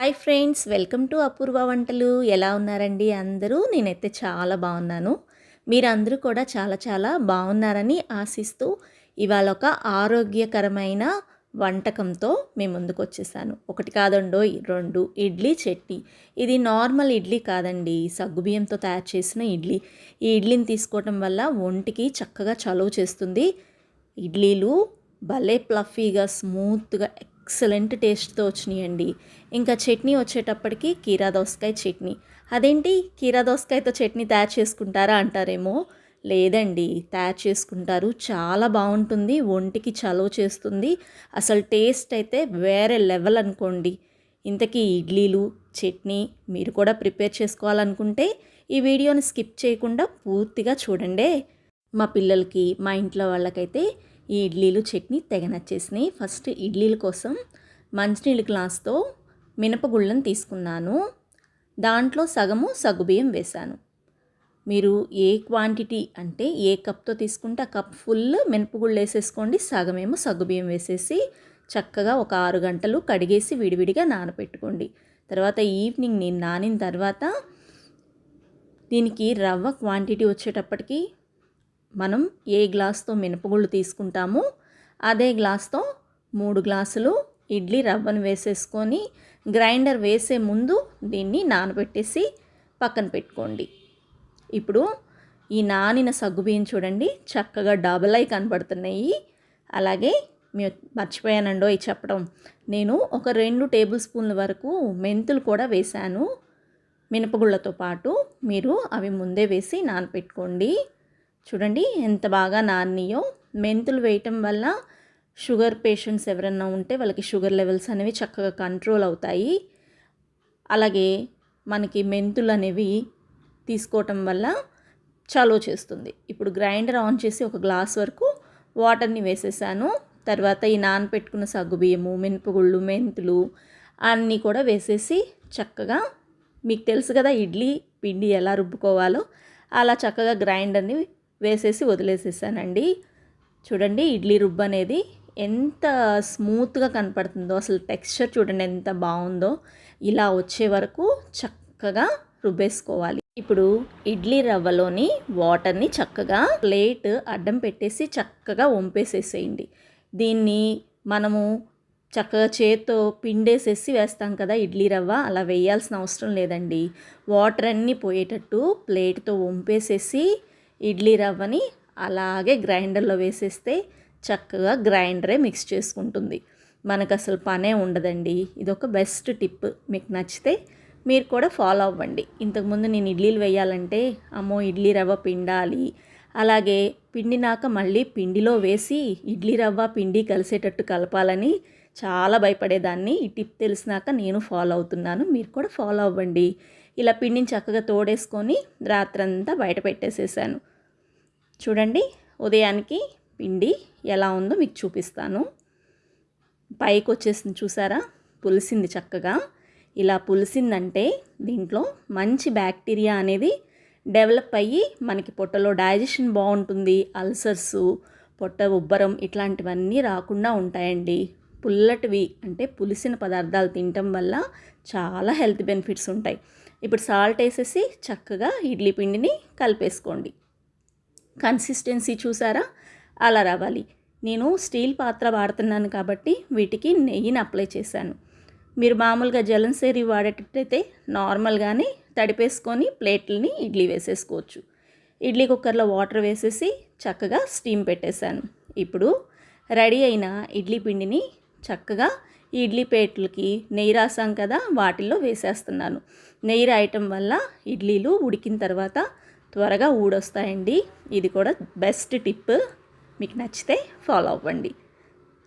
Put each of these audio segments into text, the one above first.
Hi friends welcome to Apoorva వంటలు. ఎలా ఉన్నారండి అందరూ? నేనైతే చాలా బాగున్నాను. మీరందరూ కూడా చాలా చాలా బాగున్నారని ఆశిస్తూ ఇవాళ ఒక ఆరోగ్యకరమైన వంటకంతో మేము ముందుకు వచ్చేసాను. ఒకటి కాదండో రెండు ఇడ్లీ చట్నీ. ఇది నార్మల్ ఇడ్లీ కాదండి. సగ్గుబియ్యంతో తయారు చేసిన ఇడ్లీ. ఈ ఇడ్లీని తీసుకోవటం వల్ల ఒంటికి చక్కగా చలువ చేస్తుంది. ఇడ్లీలు భలే ప్లఫీగా స్మూత్గా ఎక్సలెంట్ టేస్ట్తో వచ్చినాయండి. ఇంకా చట్నీ వచ్చేటప్పటికి కీరా దోసకాయ చట్నీ. అదేంటి? కీరా దోసకాయతో చట్నీ తయారు చేసుకుంటారా అంటారేమో? లేదండి. తయారు చేసుకుంటారు. చాలా బాగుంటుంది. ఒంటికి చలువ చేస్తుంది. అసలు టేస్ట్ అయితే వేరే లెవెల్ అనుకోండి. ఇంతకీ ఇడ్లీలు చట్నీ మీరు కూడా ప్రిపేర్ చేసుకోవాలనుకుంటే ఈ వీడియోని స్కిప్ చేయకుండా పూర్తిగా చూడండి. మా పిల్లలకి మా ఇంట్లో వాళ్ళకైతే ఈ ఇడ్లీలు చట్నీ తెగ నచ్చేసినాయి ఫస్ట్ ఇడ్లీల కోసం మంచినీళ్ళ గ్లాస్తో మినపగుళ్ళను తీసుకున్నాను. దాంట్లో సగము సగ్గుబియ్యం వేశాను. మీరు ఏ క్వాంటిటీ అంటే ఏ కప్తో తీసుకుంటే ఆ కప్ ఫుల్ మినపగుళ్ళు వేసేసుకోండి. సగమేమో సగ్గుబియ్యం వేసేసి చక్కగా ఒక ఆరు గంటలు కడిగేసి విడివిడిగా నానబెట్టుకోండి తర్వాత ఈవినింగ్ నేను నానిన తర్వాత దీనికి రవ్వ క్వాంటిటీ వచ్చేటప్పటికి మనం ఏ గ్లాస్తో మినపగుళ్ళు తీసుకుంటామో అదే గ్లాస్తో మూడు గ్లాసులు ఇడ్లీ రవ్వను వేసేసుకొని గ్రైండర్ వేసే ముందు దీన్ని నానబెట్టేసి పక్కన పెట్టుకోండి. ఇప్పుడు ఈ నానిన సగ్గుబియ్యం చూడండి చక్కగా డబల్ అయి కనబడుతున్నాయి. అలాగే మేము మర్చిపోయానండో ఈ చెప్పడం. నేను ఒక రెండు టేబుల్ స్పూన్ల వరకు మెంతులు కూడా వేశాను. మినపగుళ్ళతో పాటు మీరు అవి ముందే వేసి నానపెట్టుకోండి చూడండి ఎంత బాగా నానియో మెంతులు వేయటం వల్ల షుగర్ పేషెంట్స్ ఎవరన్నా ఉంటే వాళ్ళకి షుగర్ లెవెల్స్ అనేవి చక్కగా కంట్రోల్ అవుతాయి. అలాగే మనకి మెంతులు అనేవి తీసుకోవటం వల్ల చలో చేస్తుంది. ఇప్పుడు గ్రైండర్ ఆన్ చేసి ఒక గ్లాస్ వరకు వాటర్ని వేసేసాను. తర్వాత ఈ నానపెట్టుకున్న సగ్గుబియ్యము మినపగుళ్ళు మెంతులు అన్నీ కూడా వేసేసి చక్కగా మీకు తెలుసు కదా ఇడ్లీ పిండి ఎలా రుబ్బుకోవాలో. అలా చక్కగా గ్రైండర్ని వేసేసి వదిలేసేసానండి. చూడండి ఇడ్లీ రుబ్బు అనేది ఎంత స్మూత్గా కనపడుతుందో అసలు టెక్స్చర్ చూడండి ఎంత బాగుందో. ఇలా వచ్చే వరకు చక్కగా రుబ్బేసుకోవాలి. ఇప్పుడు ఇడ్లీ రవ్వలోని వాటర్ని చక్కగా ప్లేట్ అడ్డం పెట్టేసి చక్కగా వంపేసేసేయండి. దీన్ని మనము చక్కగా చేత్తో పిండేసేసి వేస్తాం కదా ఇడ్లీ రవ్వ అలా వేయాల్సిన అవసరం లేదండి. వాటర్ అన్నీ పోయేటట్టు ప్లేట్తో వంపేసేసి ఇడ్లీ రవ్వని అలాగే గ్రైండర్లో వేసేస్తే చక్కగా గ్రైండరే మిక్స్ చేసుకుంటుంది. మనకు అసలు పనే ఉండదండి. ఇది ఒక బెస్ట్ టిప్. మీకు నచ్చితే మీరు కూడా ఫాలో అవ్వండి. ఇంతకుముందు నేను ఇడ్లీలు వేయాలంటే అమ్మో ఇడ్లీ రవ్వ పిండాలి. అలాగే పిండినాక మళ్ళీ పిండిలో వేసి ఇడ్లీ రవ్వ పిండి కలిసేటట్టు కలపాలని చాలా భయపడేదాన్ని. ఈ టిప్ తెలిసినాక నేను ఫాలో అవుతున్నాను. మీరు కూడా ఫాలో అవ్వండి. ఇలా పిండిని చక్కగా తోడేసుకొని రాత్రంతా బయట పెట్టేసేసాను. చూడండి ఉదయానికి పిండి ఎలా ఉందో మీకు చూపిస్తాను. పైకి వచ్చేసింది చూసారా? పులిసింది చక్కగా. ఇలా పులిసిందంటే దీంట్లో మంచి బ్యాక్టీరియా అనేది డెవలప్ అయ్యి మనకి పొట్టలో డైజెషన్ బాగుంటుంది. అల్సర్సు పొట్ట ఉబ్బరం ఇట్లాంటివన్నీ రాకుండా ఉంటాయండి. పుల్లటివి అంటే పులిసిన పదార్థాలు తినటం వల్ల చాలా హెల్త్ బెనిఫిట్స్ ఉంటాయి. ఇప్పుడు సాల్ట్ వేసేసి చక్కగా ఇడ్లీ పిండిని కలిపేసుకోండి. కన్సిస్టెన్సీ చూసారా? అలా రావాలి. నేను స్టీల్ పాత్ర వాడుతున్నాను కాబట్టి వీటికి నెయ్యిని అప్లై చేశాను. మీరు మామూలుగా జలంసేరి వాడేటట్టయితే నార్మల్గానే తడిపేసుకొని ప్లేట్లని ఇడ్లీ వేసేసుకోవచ్చు. ఇడ్లీ కుక్కర్లో వాటర్ వేసేసి చక్కగా స్టీమ్ పెట్టేశాను. ఇప్పుడు రెడీ అయిన ఇడ్లీ పిండిని చక్కగా ఇడ్లీ ప్లేట్లకి నెయ్యి రాసాం కదా వాటిల్లో వేసేస్తున్నాను. నెయ్యి రాయటం వల్ల ఇడ్లీలు ఉడికిన తర్వాత త్వరగా ఊడొస్తాయండి. ఇది కూడా బెస్ట్ టిప్. మీకు నచ్చితే ఫాలో అవ్వండి.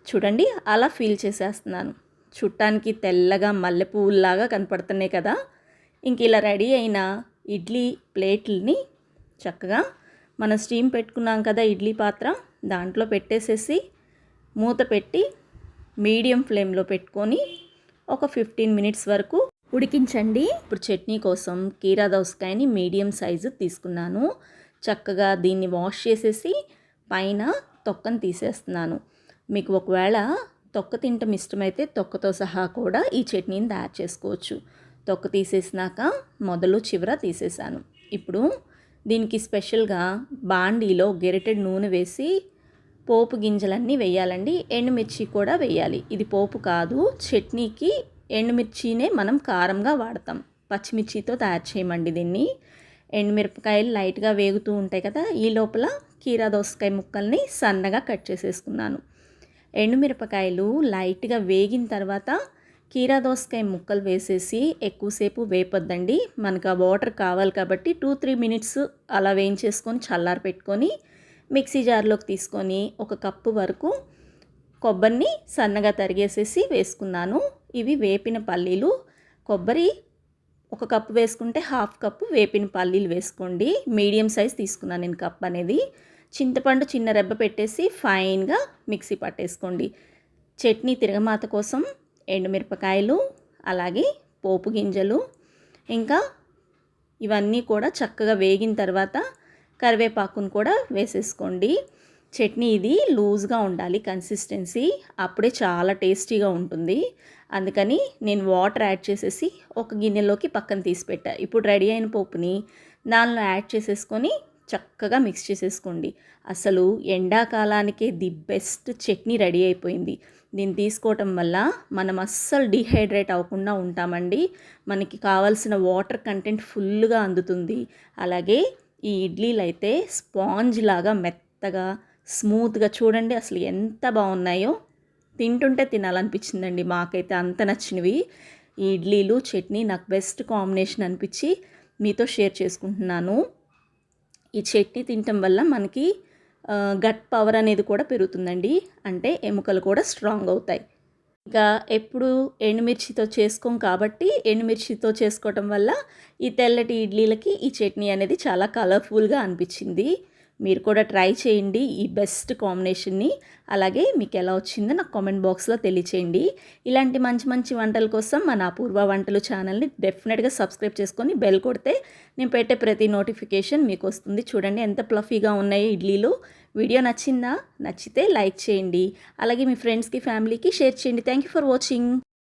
చూడండి అలా ఫీల్ చేసేస్తున్నాను. చుట్టానికి తెల్లగా మల్లెపూల్లాగా కనపడుతున్నాయి కదా. ఇంక ఇలా రెడీ అయిన ఇడ్లీ ప్లేట్లని చక్కగా మనం స్టీమ్ పెట్టుకున్నాం కదా ఇడ్లీ పాత్ర దాంట్లో పెట్టేసేసి మూత పెట్టి మీడియం ఫ్లేమ్లో పెట్టుకొని ఒక ఫిఫ్టీన్ మినిట్స్ వరకు ఉడికించండి. ఇప్పుడు చట్నీ కోసం కీరా దోసకాయని మీడియం సైజు తీసుకున్నాను. చక్కగా దీన్ని వాష్ చేసేసి పైన తొక్కను తీసేస్తున్నాను. మీకు ఒకవేళ తొక్క తింటం ఇష్టమైతే తొక్కతో సహా కూడా ఈ చట్నీని తయారు చేసుకోవచ్చు. తొక్క తీసేసినాక మొదలు చివర తీసేసాను. ఇప్పుడు దీనికి స్పెషల్గా బాండీలో గెరిటెడ్ నూనె వేసి పోపు గింజలన్నీ వేయాలండి. ఎండుమిర్చి కూడా వేయాలి. ఇది పోపు కాదు. చట్నీకి ఎండుమిర్చినే మనం కారంగా వాడతాం. పచ్చిమిర్చితో తయారు చేయమండి దీన్ని. ఎండుమిరపకాయలు లైట్గా వేగుతూ ఉంటాయి కదా ఈ లోపల కీరా దోసకాయ ముక్కల్ని సన్నగా కట్ చేసేసుకున్నాను. ఎండుమిరపకాయలు లైట్గా వేగిన తర్వాత కీరా దోసకాయ ముక్కలు వేసేసి ఎక్కువసేపు వేపొద్దండి. మనకు ఆ వాటర్ కావాలి కాబట్టి టూ త్రీ మినిట్స్ అలా వేయించేసుకొని చల్లారి పెట్టుకొని మిక్సీ జార్లోకి తీసుకొని ఒక కప్పు వరకు కొబ్బరిని సన్నగా తరిగేసేసి వేసుకున్నాను. ఇవి వేపిన పల్లీలు. కొబ్బరి ఒక కప్పు వేసుకుంటే హాఫ్ కప్పు వేపిన పల్లీలు వేసుకోండి. మీడియం సైజ్ తీసుకున్నాను నేను కప్ అనేది. చింతపండు చిన్న రెబ్బ పెట్టేసి ఫైన్గా మిక్సీ పట్టేసుకోండి. చట్నీ తిరగమాత కోసం ఎండుమిరపకాయలు అలాగే పోపు గింజలు ఇంకా ఇవన్నీ కూడా చక్కగా వేగిన తర్వాత కరివేపాకును కూడా వేసేసుకోండి. చట్నీ ఇది లూజ్గా ఉండాలి కన్సిస్టెన్సీ. అప్పుడే చాలా టేస్టీగా ఉంటుంది. అందుకని నేను వాటర్ యాడ్ చేసేసి ఒక గిన్నెలోకి పక్కన తీసి పెట్టా. ఇప్పుడు రెడీ అయిన పోపుని దానిలో యాడ్ చేసేసుకొని చక్కగా మిక్స్ చేసేసుకోండి. అసలు ఎండాకాలానికే ది బెస్ట్ చట్నీ రెడీ అయిపోయింది. దీన్ని తీసుకోవటం వల్ల మనం అస్సలు డిహైడ్రేట్ అవ్వకుండా ఉంటామండి. మనకి కావాల్సిన వాటర్ కంటెంట్ ఫుల్గా అందుతుంది. అలాగే ఈ ఇడ్లీలు అయితే స్పాంజ్ లాగా మెత్తగా స్మూత్గా చూడండి అసలు ఎంత బాగున్నాయో తింటుంటే తినాలనిపించిందండి మాకైతే అంత నచ్చినవి. ఈ ఇడ్లీలు చట్నీ నాకు బెస్ట్ కాంబినేషన్ అనిపించి మీతో షేర్ చేసుకుంటున్నాను. ఈ చట్నీ తినటం వల్ల మనకి గట్ పవర్ అనేది కూడా పెరుగుతుందండి. అంటే ఎముకలు కూడా స్ట్రాంగ్ అవుతాయి. ఇంకా ఎప్పుడు ఎండుమిర్చితో చేసుకోం కాబట్టి ఎండుమిర్చితో చేసుకోవటం వల్ల ఈ తెల్లటి ఇడ్లీలకి ఈ చట్నీ అనేది చాలా కలర్ఫుల్గా అనిపించింది. మీరు కూడా ట్రై చేయండి ఈ బెస్ట్ కాంబినేషన్ని. అలాగే మీకు ఎలా వచ్చిందో నాకు కామెంట్ బాక్స్లో తెలియచేయండి. ఇలాంటి మంచి మంచి వంటల కోసం మన అపూర్వ వంటలు ఛానల్ని డెఫినెట్గా సబ్స్క్రైబ్ చేసుకొని బెల్ కొడితే నేను పెట్టే ప్రతి నోటిఫికేషన్ మీకు వస్తుంది. చూడండి ఎంత ప్లఫీగా ఉన్నాయి ఇడ్లీలు. వీడియో నచ్చిందా? నచ్చితే లైక్ చేయండి. అలాగే మీ ఫ్రెండ్స్కి ఫ్యామిలీకి షేర్ చేయండి. Thank you for watching.